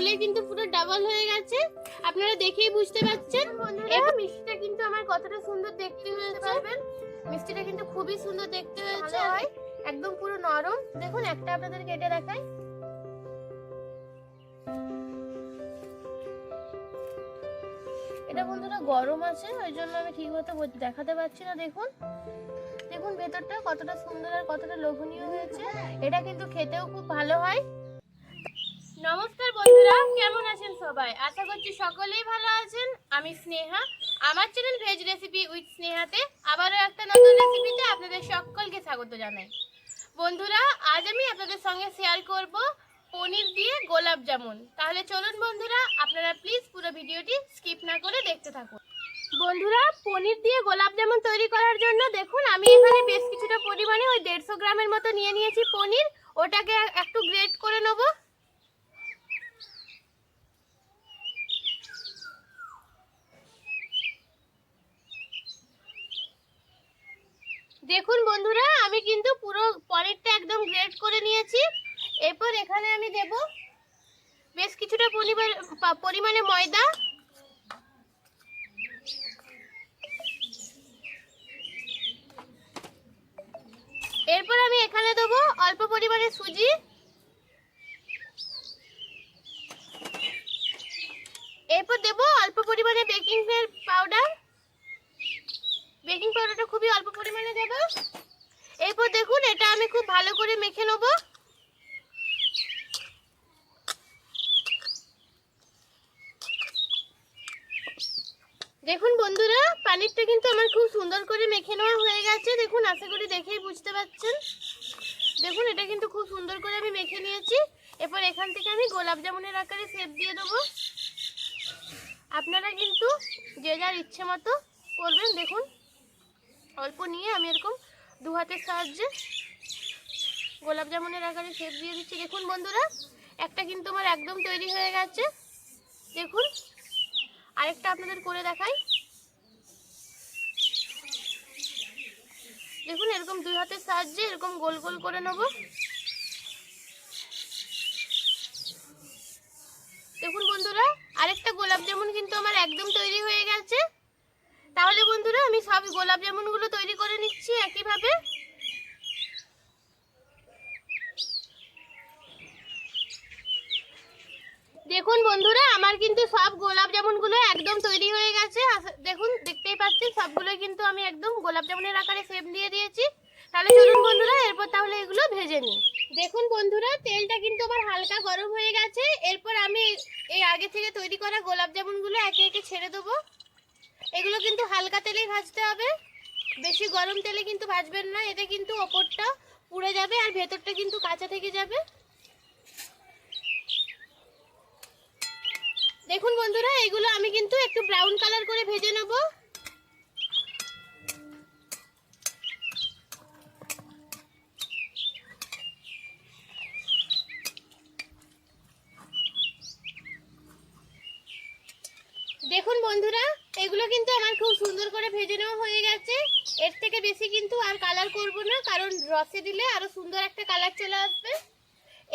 ফুলে কিন্তু পুরো ডাবল হয়ে গেছে। আপনারা দেখেই বুঝতে পারছেন। এবার মিষ্টিটা কিন্তু আমার কতটা সুন্দর দেখতে হয়েছে। মিষ্টিটা কিন্তু খুবই সুন্দর দেখতে হয়েছে। একদম পুরো নরম। দেখুন একটা আপনাদের কেটে দেখাই। এটা বন্ধুরা গরম আছে ওই জন্য আমি ঠিক মতো দেখাতে পারছি না দেখুন। দেখুন ভেতরটা কতটা সুন্দর আর কতটা লোভনীয় হয়েছে। এটা কিন্তু খেতেও খুব ভালো হয়। নমস্কার বন্ধুরা, কেমন আছেন সবাই? আশা করছি সকলেই ভালো আছেন। আমি স্নেহা। আমার চ্যানেল ভেজ রেসিপি উইথ স্নেহাতে আবারও একটা নতুন রেসিপিতে আপনাদের সকলকে স্বাগত জানাই। বন্ধুরা, আজ আমি আপনাদের সঙ্গে শেয়ার করব পনির দিয়ে গোলাপ জামুন। তাহলে চলুন বন্ধুরা, আপনারা প্লিজ পুরো ভিডিওটি স্কিপ না করে দেখতে থাকুন। বন্ধুরা, পনির দিয়ে গোলাপ জামুন তৈরি করার জন্য দেখুন, আমি এখানে বেশ কিছুটা পরিমাণে ওই দেড়শো গ্রামের মতো নিয়ে নিয়েছি পনির। ওটাকে একটু গ্রেট করে নেব। দেখুন বন্ধুরা, আমি কিন্তু পুরো পনিরটা একদম গ্রেট করে নিয়েছি। এরপর এখানে আমি দেব বেশ কিছুটা পরিমাণে ময়দা। এরপর আমি এখানে দেবো অল্প পরিমাণে সুজি এরপর দেবো অল্প পরিমাণে বেকিং পাউডার বেকিং পাউডারটা খুবই অল্প পরিমাণে দেব এরপর দেখুন এটা আমি খুব ভালো করে মেখে নেব। দেখুন বন্ধুরা, পানিরটা কিন্তু আমার খুব সুন্দর করে মেখে নেওয়া হয়ে গেছে। দেখুন, আশা করি দেখেই বুঝতে পারছেন। দেখুন, এটা কিন্তু খুব সুন্দর করে আমি মেখে নিয়েছি। এরপর এখান থেকে আমি গোলাপ জামুনের আকারে সেপ দিয়ে দেবো। আপনারা কিন্তু যে যার ইচ্ছে মতো করবেন। দেখুন, অল্প নিয়ে আমি এরকম দু হাতের সাহায্যে গোলাপ জামুনের আকারে শেপ দিয়ে দিচ্ছি। দেখুন বন্ধুরা, একটা কিন্তু আমার একদম তৈরি হয়ে গেছে। দেখুন, আরেকটা আপনাদের করে দেখাই। দেখুন, এরকম দুই হাতের সাহায্যে এরকম গোল গোল করে নেব। দেখুন বন্ধুরা, আরেকটা গোলাপ জামুন কিন্তু আমার একদম তৈরি হয়ে গেছে। তাহলে বন্ধুরা, আমি সব গোলাপ জামুনগুলো তৈরি করে নিচ্ছি একইভাবে। দেখুন বন্ধুরা, আমার কিন্তু সব গোলাপ জামুনগুলো একদম তৈরি হয়ে গেছে। দেখুন, দেখতেই পাচ্ছেন সবগুলো কিন্তু আমি একদম গোলাপ জামুনের আকারে শেপ দিয়ে দিয়েছি। তাহলে চলুন বন্ধুরা, এরপর তাহলে এগুলো ভেজে নিই। দেখুন বন্ধুরা, তেলটা কিন্তু আমার হালকা গরম হয়ে গেছে। এরপর আমি এই আগে থেকে তৈরি করা গোলাপ জামুনগুলো একে একে ছেড়ে দেবো। এগুলো কিন্তু হালকা তেলেই ভাজতে হবে। বেশি গরম তেলে কিন্তু ভাজবেন না, এতে কিন্তু ওপরটা পুড়ে যাবে আর ভেতরটা কিন্তু কাঁচা থেকে যাবে। দেখুন বন্ধুরা, এগুলো আমি কিন্তু একটু ব্রাউন কালার করে ভেজে নেব। দেখুন বন্ধুরা, এগুলো কিন্তু আমার খুব সুন্দর করে ভেজে নেওয়া হয়ে গেছে। এর থেকে বেশি কিন্তু আর কালার করব না, কারণ রসে দিলে আরও সুন্দর একটা কালার চলে আসবে।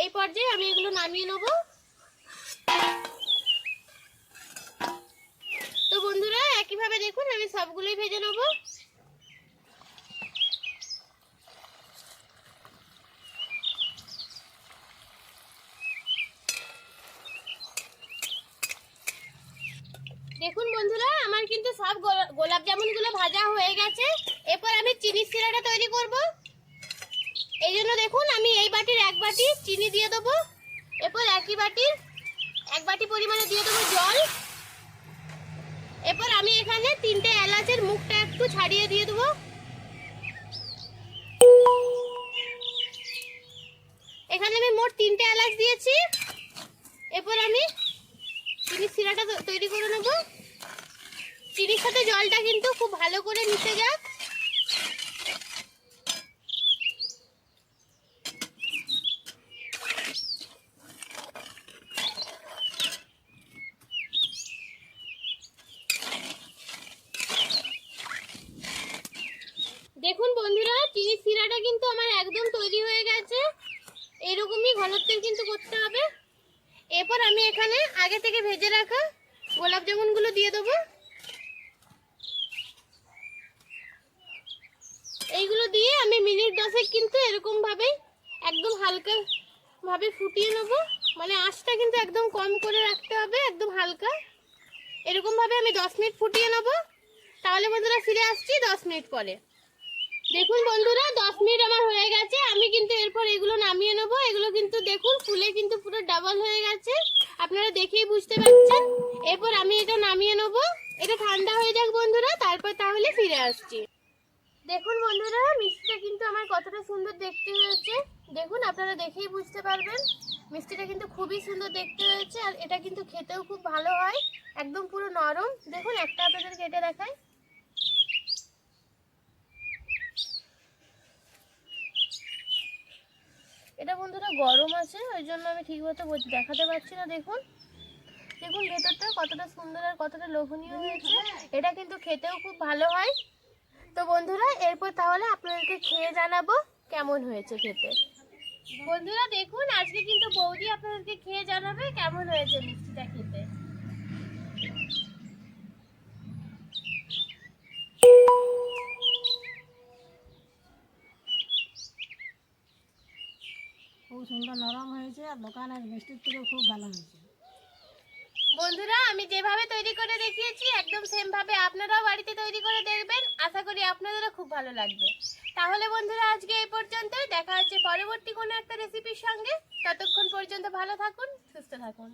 এই পর্যায়ে আমি এগুলো নামিয়ে নেব তো বন্ধুরা একইভাবে দেখুন, আমি সবগুলোই ভেজে নেব। দেখুন বন্ধুরা, আমার কিন্তু সব গোলা- গোলাপ জামুনগুলো ভাজা হয়ে গেছে। এরপর আমি চিনির সিরাটা তৈরি করব। এই জন্য দেখুন, আমি এই বাটির এক বাটি চিনি দিয়ে দেবো। এরপর একই বাটির এক বাটি পরিমাণে দিয়ে দেবো জল। এরপর আমি এখানে তিনটে এলাচের মুখটা একটু ছাড়িয়ে দিয়ে দেবো। এখানে আমি মোট তিনটে এলাচ দিয়েছি। এরপর আমি চিনির শিরাটা তৈরি করে নেব। চিনির সাথে জলটা কিন্তু খুব ভালো করে মিশে যাক দেখুন চিনির সিরাটা কিন্তু আমার একদম তৈরি হয়ে গেছে। এরকমই ঘনত্বের কিন্তু করতে হবে। এরপর আমি এখানে আগে থেকে ভেজে রাখা গোলাপ জামুনগুলো দিয়ে দেবো। এইগুলো দিয়ে আমি মিনিট দশেক কিন্তু এরকম ভাবেই একদম হালকা ভাবে ফুটিয়ে নেব। মানে আঁচটা কিন্তু একদম কম করে রাখতে হবে, একদম হালকা। এরকম ভাবে আমি দশ মিনিট ফুটিয়ে নেব। তাহলে বন্ধুরা ফিরে আসছি দশ মিনিট পরে। দেখুন বন্ধুরা, দশ মিনিট আমার হয়ে গেছে। আমি কিন্তু এরপর এগুলো নামিয়ে নেব। এগুলো কিন্তু দেখুন, ফুলে কিন্তু পুরো ডাবল হয়ে গেছে। আপনারা দেখেই বুঝতে পারছেন। এরপর আমি এটা নামিয়ে নেব। এটা ঠান্ডা হয়ে যাক বন্ধুরা, তারপর তাহলে ফিরে আসছি। দেখুন বন্ধুরা, মিষ্টিটা কিন্তু আমার কতটা সুন্দর দেখতে হয়েছে। দেখুন, আপনারা দেখেই বুঝতে পারবেন। মিষ্টিটা কিন্তু খুবই সুন্দর দেখতে হয়েছে, আর এটা কিন্তু খেতেও খুব ভালো হয়। একদম পুরো নরম। দেখুন, একটা আপনাদের কেটে দেখায় এটা বন্ধুরা গরম আছে, ওই জন্য আমি ঠিক মতো দেখাতে পারছি না, দেখুন। দেখুন ভেতরটা কতটা সুন্দর আর কতটা লোভনীয় হয়েছে। এটা কিন্তু খেতেও খুব ভালো হয়। তো বন্ধুরা, এরপর তাহলে আপনাদেরকে খেয়ে জানাব কেমন হয়েছে খেতে। বন্ধুরা, দেখুন, আজকে কিন্তু বৌদি আপনাদেরকে খেয়ে জানাবে কেমন হয়েছে মিষ্টিটা খেতে। সুন্দর নরম হয়েছে আর দোকানের মিষ্টির থেকে খুব ভালো হয়েছে। বন্ধুরা, আমি যেভাবে তৈরি করে দেখিয়েছি, একদম সেমভাবে আপনারাও বাড়িতে তৈরি করে দেখবেন। আশা করি আপনাদেরও খুব ভালো লাগবে। তাহলে বন্ধুরা, আজকে এই পর্যন্তই। দেখা হচ্ছে পরবর্তী কোনো একটা রেসিপির সঙ্গে। ততক্ষণ পর্যন্ত ভালো থাকুন, সুস্থ থাকুন।